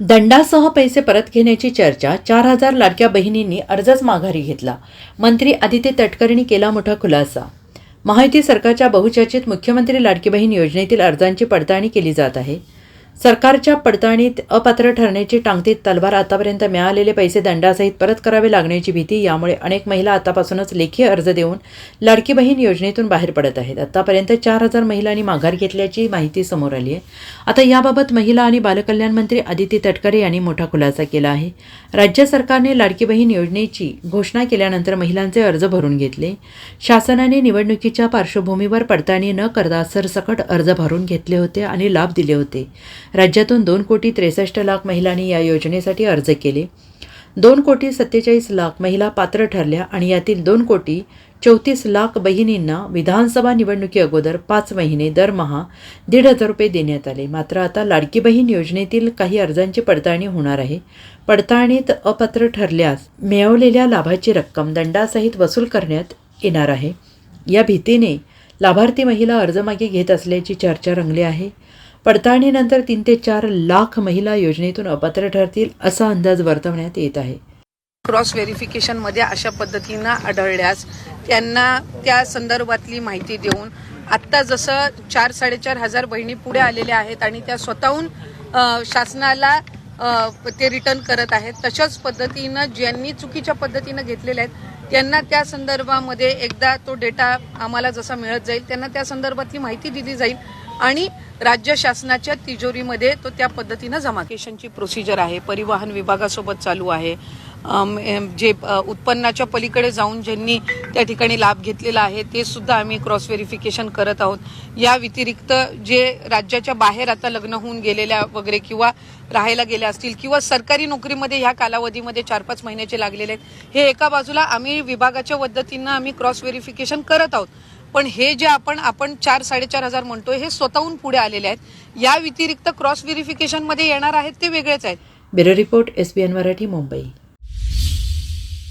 दंडासह पैसे परत घेण्याची चर्चा चार हजार लाडक्या बहिणींनी अर्जच माघारी घेतला. मंत्री आदित्य तटकरेंनी केला मोठा खुलासा. महायुती सरकारच्या बहुचर्चित मुख्यमंत्री लाडकी बहीण योजनेतील अर्जांची पडताळणी केली जात आहे. सरकारच्या पडताळणीत अपात्र ठरण्याची टांगतीत तलवार आतापर्यंत मिळालेले पैसे दंडासहित परत करावे लागण्याची भीती यामुळे अनेक महिला आतापासूनच लेखी अर्ज देऊन लाडकी बहीण योजनेतून बाहेर पडत आहेत. आतापर्यंत चार हजार महिलांनी माघार घेतल्याची माहिती समोर आली आहे. आता याबाबत महिला आणि बालकल्याण मंत्री आदिती तटकरे यांनी मोठा खुलासा केला आहे. राज्य सरकारने लाडकी बहीण योजनेची घोषणा केल्यानंतर महिलांचे अर्ज भरून घेतले. शासनाने निवडणुकीच्या पार्श्वभूमीवर पडताळणी न करता सरसकट अर्ज भरून घेतले होते आणि लाभ दिले होते. राज्यातून दोन कोटी त्रेसष्ट लाख महिलांनी या योजनेसाठी अर्ज केले. दोन कोटी सत्तेचाळीस लाख महिला पात्र ठरल्या आणि यातील दोन कोटी चौतीस लाख बहिणींना विधानसभा निवडणुकी अगोदर पाच महिने दरमहा दीड हजार रुपये देण्यात आले. मात्र आता लाडकी बहीण योजनेतील काही अर्जांची पडताळणी होणार आहे. पडताळणीत अपात्र ठरल्यास मिळवलेल्या लाभाची रक्कम दंडासहित वसूल करण्यात येणार आहे. या भीतीने लाभार्थी महिला अर्ज मागे घेत असल्याची चर्चा रंगली आहे. पडताळणीनंतर तीन ते चार लाख महिला योजनेतून अपात्र ठरतील असा अंदाज वर्तवण्यात येत आहे. क्रॉस व्हेरिफिकेशनमध्ये अशा पद्धतीनं आढळल्यास त्यांना त्या संदर्भातली माहिती देऊन आत्ता जसं चार साडेचार हजार बहिणी पुढे आलेल्या आहेत आणि त्या स्वतःहून शासनाला ते रिटर्न करत आहेत. तशाच पद्धतीनं ज्यांनी चुकीच्या पद्धतीनं घेतलेल्या आहेत त्यांना त्या संदर्भामध्ये एकदा तो डेटा आम्हाला जसा मिळत जाईल त्यांना त्या संदर्भातली माहिती दिली जाईल आणि राज्य शासनाच्या तिजोरीमध्ये तो त्या पद्धतीनं जमा केशनची प्रोसिजर आहे परिवहन विभागासोबत चालू आहे. जे उत्पन्नाच्या पलीकडे जाऊन ज्यांनी त्या ठिकाणी लाभ घेतलेला आहे ते सुद्धा आम्ही क्रॉस व्हेरिफिकेशन करत आहोत. या व्यतिरिक्त जे राज्याच्या बाहेर आता लग्न होऊन गेलेल्या वगैरे किंवा राहायला गेल्या असतील किंवा सरकारी नोकरीमध्ये ह्या कालावधीमध्ये चार पाच महिन्याचे लागलेले आहेत हे एका बाजूला आम्ही विभागाच्या पद्धतीनं आम्ही क्रॉस व्हेरिफिकेशन करत आहोत. पण हे जे आपण आपण चार साडेचार हजार म्हणतोय हे स्वतःहून पुढे आलेले आहेत. या व्यतिरिक्त क्रॉस व्हेरिफिकेशनमध्ये येणार आहेत ते वेगळेच आहेत. Bureau report S B N Marathi Mumbai.